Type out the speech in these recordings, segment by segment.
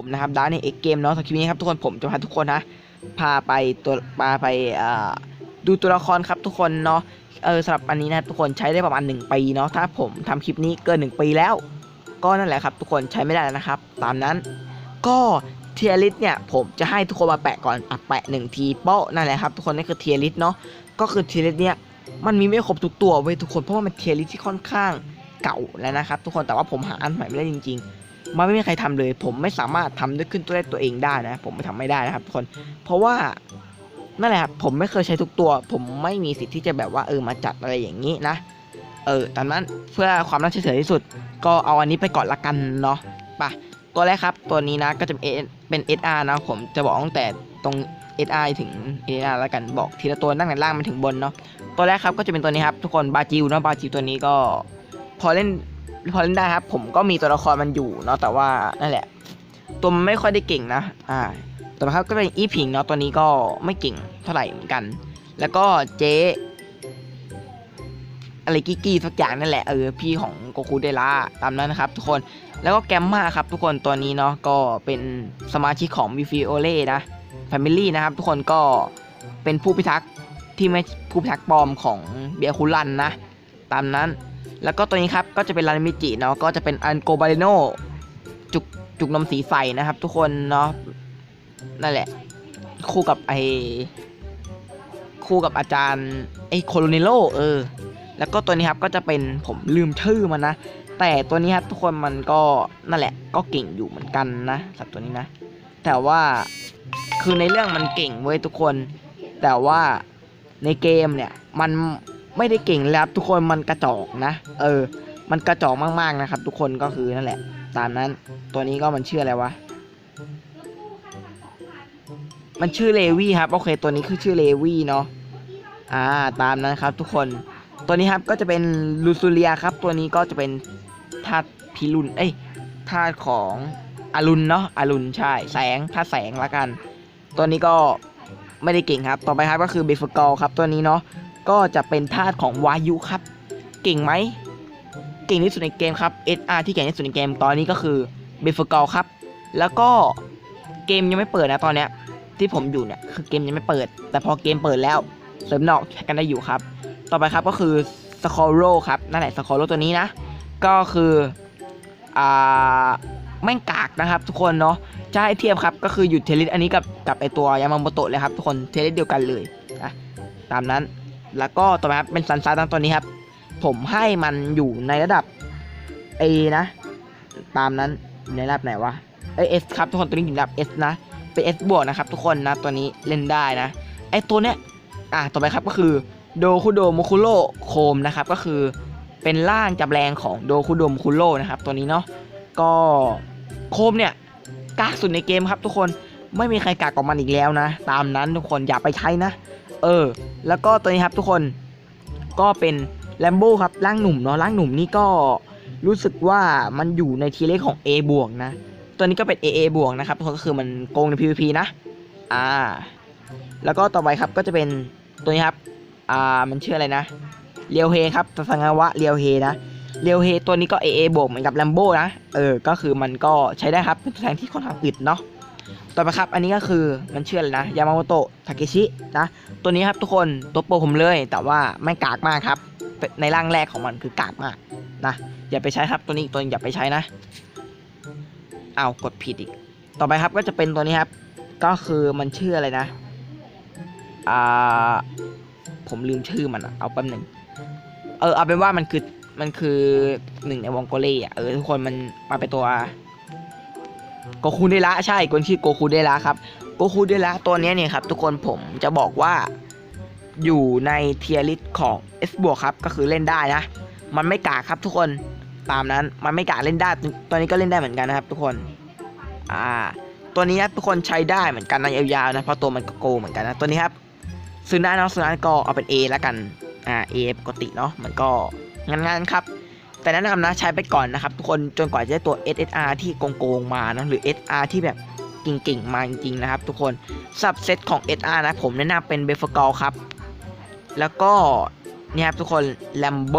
ผมนะครับด้านในเอ็กเกมเนาะสำหรับคลิปนี้ครับทุกคนผมจะพาทุกคนนะพาไปตัวพาไปดูตัวละครครับทุกคนเนาะเออสำหรับอันนี้นะทุกคนใช้ได้ประมาณ 1 ปีเนาะถ้าผมทำคลิปนี้เกิน 1 ปีแล้ว ก็นั่นแหละครับ ทุกคนใช้ไม่ได้แล้วนะครับ ตามนั้นก็เทียริสเนี่ยผมจะให้ทุกคนมาแปะก่อนอะแปะหนึ่งทีเป้านั่นแหละครับทุกคนนี่คือเทียริสเนาะก็คือเทียริสเนี่ยมันมีไม่ครบทุกตัวเว้ยทุกคนเพราะว่ามันเทียริสที่ค่อนข้างเก่าแล้วนะครับ ทุกคนแต่ว่าผมหาอันใหม่ไม่ได้จริง ๆ มันไม่มีใครทำเลย ผมไม่สามารถทำด้วยขึ้นตัวเลขตัวเองได้นะ ผมไม่ทำไม่ได้นะครับทุกคน เพราะว่านั่นแหละครับผมไม่เคยใช้ทุกตัว ผมไม่มีสิทธิ์ที่จะแบบว่าเออมาจัดอะไรอย่างนี้นะ เออตามนั้นเพื่อความน่าเชื่อถือที่สุด ก็เอาอันนี้ไปก่อนละกันเนาะไปะตัวแรกครับ ตัวนี้นะก็จะเป็นเป็น SR นะผมจะบอกตั้งแต่ตรง SR ถึง SR แล้วกันบอกทีละตัวตั้งแต่ล่างมาถึงบนเนาะตัวแรกครับก็จะเป็นตัวนี้ครับทุกคนบาจิวเนาะบาจิวตัวนี้ก็ พอเล่น พอเล่นได้ครับ ผมก็มีตัวละครมันอยู่เนาะแต่ว่านั่นแหละ ตัวมันไม่ค่อยได้เก่งนะอ่าต่อมาครับก็เป็นอีพิงเนาะตัวนี้ก็ไม่เก่งเท่าไหร่เหมือนกัน แล้วก็เจ๊อะไรกี้กี้สักอย่างนั่นแหละเออพี่ของโกคูเดล่าตามนั้นนะครับทุกคนแล้วก็แกมมาครับทุกคนตัวนี้เนาะก็เป็นสมาชิกของวิฟิโอเล่นะแฟมิลี่นะครับ ทุกคนก็เป็นผู้พิทักษ์ที่ไม่ผู้พิทักษ์ปลอมของเบียคุรันนะ ตามนั้น แล้วก็ตัวนี้ครับก็จะเป็นรันมิจิเนาะก็จะเป็นอันโกบาเลโนจุกจุกนมสีใสนะครับ ทุกคนเนาะนั่นแหละ คู่กับไอคู่กับอาจารย์ไอโคโลเนโลเออ แล้วก็ตัวนี้ครับก็จะเป็นผมลืมชื่อมันนะ แต่ตัวนี้ครับทุกคนมันก็นั่นแหละ ก็เก่งอยู่เหมือนกันนะสัตว์ตัวนี้นะ แต่ว่าคือในเรื่องมันเก่งเว้ยทุกคน แต่ว่าในเกมเนี่ยมัน ไม่ได้เก่งแล้วครับทุกคนมันกระจอกนะ เออ มันกระจอกมากๆนะครับ ทุกคนก็คือนั่นแหละ ตามนั้นตัวนี้ก็มันชื่ออะไรวะมันชื่อเลวี่ครับโอเค ตัวนี้คือชื่อเลวี่เนาะอ่าตามนั้นครับ ทุกคนตัวนี้ครับก็จะเป็นลูซูเลียครับ ตัวนี้ก็จะเป็นธาตุพิรุณเอ้ยธาตุของอรุณเนาะอรุณใช่ แสงธาตุแสงละกัน ตัวนี้ก็ไม่ได้เก่งครับ ต่อไปครับก็คือเบฟกอลครับตัวนี้เนาะ ก็จะเป็นธาตุของวายุครับ เก่งไหม เก่งที่สุดในเกมครับ SR ที่เก่งที่สุดในเกมตอนนี้ก็คือเบฟเกลครับ แล้วก็เกมยังไม่เปิดนะตอนเนี้ยที่ผมอยู่เนี่ยคือเกมยังไม่เปิด แต่พอเกมเปิดแล้วเสริมนอกกันได้อยู่ครับ ต่อไปครับก็คือสคอโรครับนั่นแหละสคอโรตัวนี้นะ ก็คืออ่าแม่งกากนะครับ ทุกคนเนาะจะให้เทียบครับก็คือหยุดเทลิสอันนี้กับกับไอตัวยามาโมโตะเลยครับทุกคนเทลิสเดียวกันเลยนะตามนั้น แล้วก็ต่อมาครับเป็นซันซาตั้งตัวนี้ครับ ผมให้มันอยู่ในระดับ A นะ ตามนั้นในระดับไหนวะเอเอสครับทุกคนตัวนี้อยู่ในระดับ S นะ เป็น S บวกนะครับ ทุกคนนะตัวนี้เล่นได้นะไอตัวเนี้ยอะต่อไปครับก็คือโดคุโดโมคุโรโคมนะครับ ก็คือเป็นร่างจับแรงของโดคุโดโมคุโรนะครับตัวนี้เนาะก็โคมเนี่ยกากสุดในเกมครับ ทุกคนไม่มีใครกากกว่ามันอีกแล้วนะ ตามนั้นทุกคนอย่าไปใช้นะ เออ แล้วก็ตัวนี้ครับทุกคนก็เป็นแลมโบ้ครับร่างหนุ่มเนาะร่างหนุ่มนี่ก็รู้สึกว่ามันอยู่ในทีเลขของ A บวกนะ ตัวนี้ก็เป็น AA บวกนะครับก็คือมันโกงใน PVP นะ อ่า แล้วก็ต่อไปครับก็จะเป็นตัวนี้ครับ อ่า มันชื่ออะไรนะ เรียวเฮครับสังวะเรียวเฮนะ เรียวเฮตัวนี้ก็ AA บวกเหมือนกับแลมโบ้นะ เออ ก็คือมันก็ใช้ได้ครับเป็นตัวแทนที่ค่อนข้างอึดเนาะ ต่อไปครับ อันนี้ก็คือมันเชื่ออะไรนะ ยามาโมโตะ ทาเคชิ นะ ตัวนี้ครับทุกคน ตัวโปรผมเลย แต่ว่าไม่กากมากครับ ในร่างแรกของมันคือกากมากนะ อย่าไปใช้ครับ ตัวนี้อีกตัวนึงอย่าไปใช้นะ เอากดผิดอีก ต่อไปครับก็จะเป็นตัวนี้ครับ ก็คือมันชื่ออะไรนะ อ่า ผมลืมชื่อมันอะเอาแป๊บหนึ่ง เออ เอาเป็นว่ามันคือ มันคือหนึ่งในวงโกเล่อะเออทุกคนมันมาเป็นตัว โกคูเดระใช่คนชื่อโกคูเดระครับโกคูเดระตัวนี้เนี่ยครับทุกคนผมจะบอกว่าอยู่ในเทียริสของ S บวกครับก็คือเล่นได้นะ มันไม่กากครับทุกคนตามนั้นมันไม่กากเล่นได้ตัวนี้ก็เล่นได้เหมือนกันนะครับ ทุกคนอ่าตัวนี้ครับทุกคนใช้ได้เหมือนกันนะยาวๆนะเพราะตัวมันก็โกเหมือนกันนะตัวนี้ครับซื้อได้เนาะซื้อได้ก็เอาเป็น A แล้วกันอ่า A ปกติเนาะมันก็งานๆครับ แต่แนะนำนะใช้ไปก่อนนะครับ ทุกคนจนกว่าจะได้ตัว SSR ที่โกงๆมานะหรือ SR ที่แบบเก่งๆมาจริงๆนะครับ ทุกคนสับเซตของ SR นะผมแนะนำเป็นเบฟกอลครับ แล้วก็นี่ครับทุกคนแลมโบ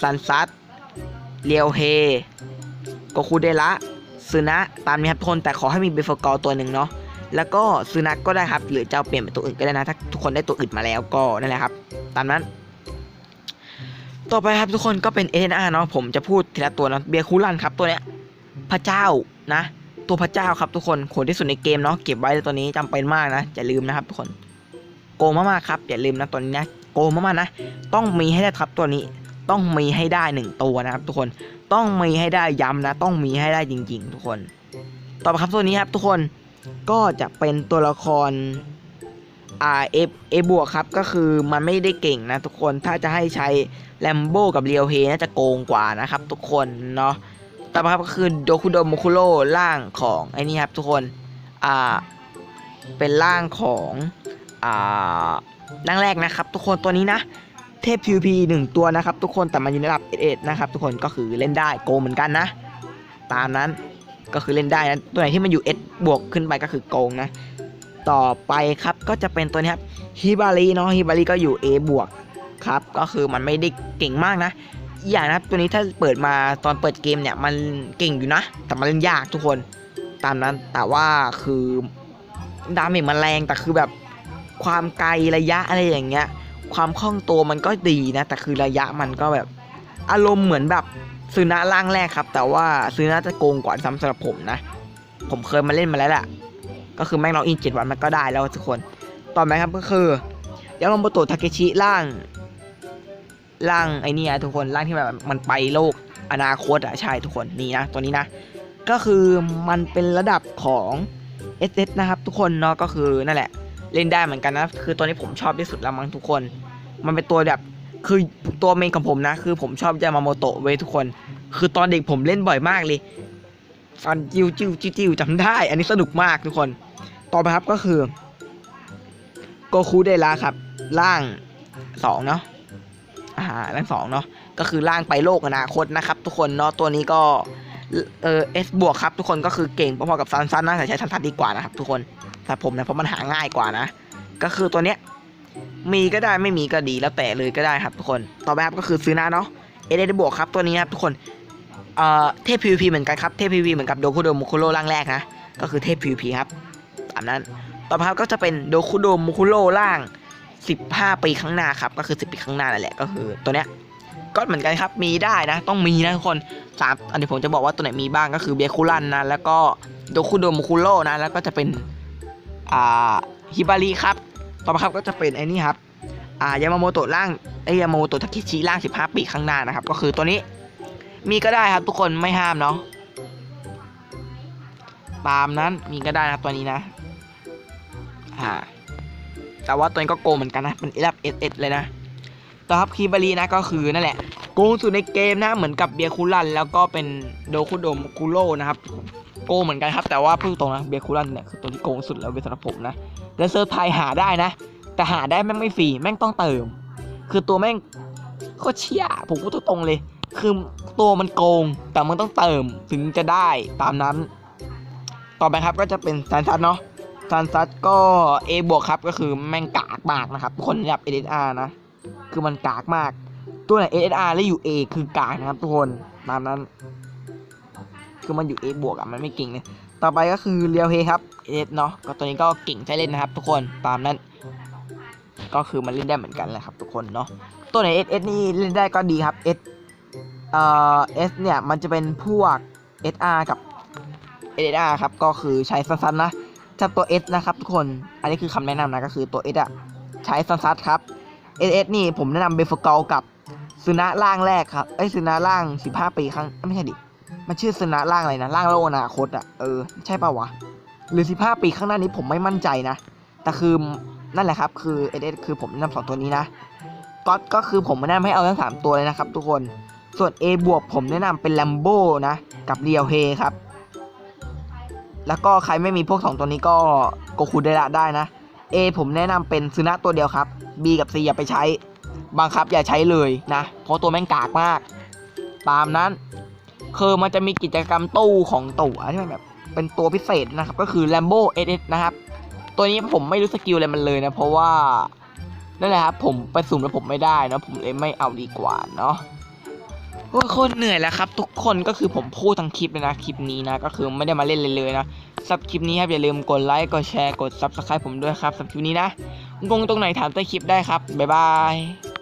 ซันซัตเรียวเฮโกคูเดระซูนะตามนี้ครับทุกคนแต่ขอให้มีเบฟกอตัวหนึ่งเนาะแล้วก็ซูนะก็ได้ครับ หรือจะเอาเปลี่ยนเป็นตัวอื่นก็ได้นะถ้าทุกคนได้ตัวอื่นมาแล้วก็นั่นแหละครับ ตามนั้น ต่อไปครับทุกคนก็เป็นเอ็นอาร์เนาะผมจะพูดทีละตัวนะเบียร์คูลันครับตัวเนี้ยพระเจ้านะ ตัวพระเจ้าครับทุกคนโหดที่สุดในเกมเนาะเก็บไว้ตัวนี้จำเป็นมากนะอย่าลืมนะครับทุกคนโกมากๆครับอย่าลืมนะตัวนี้นะโกมากๆนะ ต้องมีให้ได้ครับตัวนี้ต้องมีให้ได้หนึ่งตัวนะครับ ทุกคนต้องมีให้ได้ย้ำนะ ต้องมีให้ได้จริง ๆ ทุกคน ต่อไปครับตัวนี้ครับ ทุกคนก็จะเป็นตัวละคร อ่าเอฟเอบวกครับก็คือมันไม่ได้เก่งนะทุกคนถ้าจะให้ใช้แลมโบกับเรียวเฮน่าจะโกงกว่านะครับ ทุกคนเนาะต่อไปครับก็คือโดคุโดโมคุโร่ร่างของไอ้นี่ครับทุกคนอ่าเป็นร่างของอ่าร่างแรกนะครับ ทุกคนตัวนี้นะ เทพ PVP หนึ่งตัวนะครับ ทุกคนแต่มันอยู่ในระดับเอนะครับ ทุกคนก็คือเล่นได้โกงเหมือนกันนะ ตามนั้นก็คือเล่นได้นะตัวไหนที่มันอยู่ S บวกขึ้นไปก็คือโกงนะ ต่อไปครับก็จะเป็นตัวนี้ครับฮิบารีเนาะฮิบารีก็อยู่ A บวกครับ ก็คือมันไม่ได้เก่งมากนะอย่างนะครับตัวนี้ถ้าเปิดมาตอนเปิดเกมเนี่ยมันเก่งอยู่นะ แต่มันเล่นยากทุกคนตามนั้นแต่ว่าคือดาเมจมันแรงแต่คือแบบความไกลระยะอะไรอย่างเงี้ย ความคล่องตัวมันก็ดีนะ แต่คือระยะมันก็แบบ อารมณ์เหมือนแบบซื้อนะร่างแรกครับ แต่ว่าซื้อนะจะโกงกว่าซ้ำสำหรับผมนะ ผมเคยมาเล่นมาแล้วแหละ ก็คือแม่งล็อกอินเจ็ดวันมันก็ได้แล้วทุกคน ต่อไปครับก็คือยามาโมโตะทาเกชิร่างร่างไอ้นี่นะทุกคนร่างที่แบบมันไปโลกอนาคตอะใช่ทุกคนนี่นะตัวนี้นะ ก็คือมันเป็นระดับของ SS นะครับทุกคนเนาะก็คือนั่นแหละ เล่นได้เหมือนกันนะ คือตัวนี้ผมชอบที่สุดแล้วมั้งทุกคน มันเป็นตัวแบบคือตัวเมนของผมนะ คือผมชอบยามาโมโตะเว้ยทุกคน คือตอนเด็กผมเล่นบ่อยมากเลยฟันจิ้วจิ้วจิ้วจิ้วจำได้ อันนี้สนุกมากทุกคน ต่อไปครับก็คือโกคูเดละครับ ร่างสองเนาะอ่าร่างสองเนาะก็คือร่างไปโลกอนาคตนะครับ ทุกคนเนาะตัวนี้ก็เออเอสบวกครับ ทุกคนก็คือเก่งพอๆกับซันซันนะแต่ใช้ซันซันดีกว่านะครับ ทุกคนแต่ผมนะเพราะมันหาง่ายกว่านะ ก็คือตัวเนี้ยมีก็ได้ไม่มีก็ดีแล้วแต่เลยก็ได้ครับทุกคนต่อไปครับก็คือซื้อหน้าเนาะเอเดบวกครับตัวนี้ครับทุกคนเอ่อเทพ PVP เหมือนกันครับเทพ PVP เหมือนกับโดคุโดมุคุโร่ร่างแรกนะก็คือเทพ PVP ครับ 3 นั้น ต่อไปครับก็จะเป็นโดคุโดมุคุโร่ร่าง 15 ปีข้างหน้าครับ ก็คือ 10 ปีข้างหน้านั่นแหละก็คือตัวเนี้ยก็เหมือนกันครับ มีได้นะ ต้องมีนะทุกคนสามอันนี้ผมจะบอกว่าตัวไหนมีบ้างก็คือเบียคุรันนะ แล้วก็โดคุโดมุคุโร่นะ แล้วก็จะเป็น อ่า ฮิบาริครับ ต่อมาครับก็จะเป็นไอ้นี่ครับ อ่า ยามาโมโตะร่างไอยามาโมโตะทาเคชิร่าง 15 ปีข้างหน้านะครับ ก็คือตัวนี้ มีก็ได้ครับทุกคน ไม่ห้ามเนาะ ตามนั้น มีก็ได้นะครับตัวนี้นะ อ่า แต่ว่าตัวนี้ก็โกงเหมือนกันนะเป็นระดับเอสเอสเลยนะต่อครับคีบารีนะก็คือนั่นแหละโกงสุดในเกมนะเหมือนกับเบียคูลัน แล้วก็เป็นโดคุโดมคุโร่นะครับโกงเหมือนกันครับ แต่ว่าพูดตรงนะเบียคูลันเนี่ยคือตัวที่โกงสุดแล้วเวยสำหรับผมนะและเซิร์ฟไทยหาได้นะ แต่หาได้แม่งไม่ฟรีแม่งต้องเติม คือตัวแม่งโคเชี่ยผมพูดตรงๆเลย คือตัวมันโกง แต่มันต้องเติมถึงจะได้ตามนั้น ต่อไปครับก็จะเป็นซันซัตเนาะ ซันซัตก็ A บวกครับก็คือแม่งกากมากนะครับ คนระดับ SSR นะ คือมันกากมาก ตัวไหน SSR แล้วอยู่ A คือกากนะครับทุกคนตามนั้น คือมันอยู่ A บวกอะมันไม่เก่งเลยต่อไปก็คือเรียวเฮครับ S เนาะก็ตัวนี้ก็เก่งใช้เล่นนะครับ ทุกคนตามนั้น ก็คือมันเล่นได้เหมือนกันแหละครับ ทุกคนเนาะตัวไหน S S นี่เล่นได้ก็ดีครับ S เอ่อ S เนี่ยมันจะเป็นพวก SR กับ SR ครับก็คือใช้สั้นๆนะ ถ้าตัว S นะครับทุกคน อันนี้คือคำแนะนำนะก็คือตัว S อะใช้สั้นๆครับ S S นี่ผมแนะนำเบฟเกลกับซูนะร่างแรกครับไอ้ยซูนะร่าง 15 ปีครั้งไม่ใช่ดิ มันชื่อซูนะร่างอะไรนะร่างโลกอนาคตอะเออใช่ป่าวะ หรือ 15 ปีข้างหน้านี้ผมไม่มั่นใจนะ แต่คือนั่นแหละครับ คือ S S คือผมแนะนำสองตัวนี้นะก็ก็คือผมแนะนำให้เอาทั้ง 3 ตัวเลยนะครับทุกคน ส่วน A บวกผมแนะนำเป็น Lambo นะกับเรียวเฮครับ แล้วก็ใครไม่มีพวก2ตัวนี้ก็โกคูเดระได้นะ A ผมแนะนำเป็นซูนะตัวเดียวครับ B กับ C อย่าไปใช้ บังคับอย่าใช้เลยนะ เพราะตัวแม่งกากมาก ตามนั้นคือมันจะมีกิจกรรมตู้ของตั๋วที่มันแบบเป็นตัวพิเศษนะครับ ก็คือ Lambo SS นะครับ ตัวนี้ผมไม่รู้สกิลอะไรมันเลยนะ เพราะว่านั่นแหละครับผมไปสุ่มแล้วผมไม่ได้นะผมเลยไม่เอาดีกว่าเนาะ โอ้ยโคตรเหนื่อยแล้วครับ ทุกคนก็คือผมพูดทั้งคลิปเลยนะคลิปนี้นะก็คือไม่ได้มาเล่นเลยเลยนะสับคลิปนี้ครับอย่าลืมกดไลค์กดแชร์กดซับสไครป์ผมด้วยครับสับคลิปนี้นะงงตรงไหนถามใต้คลิปได้ครับบ๊ายบาย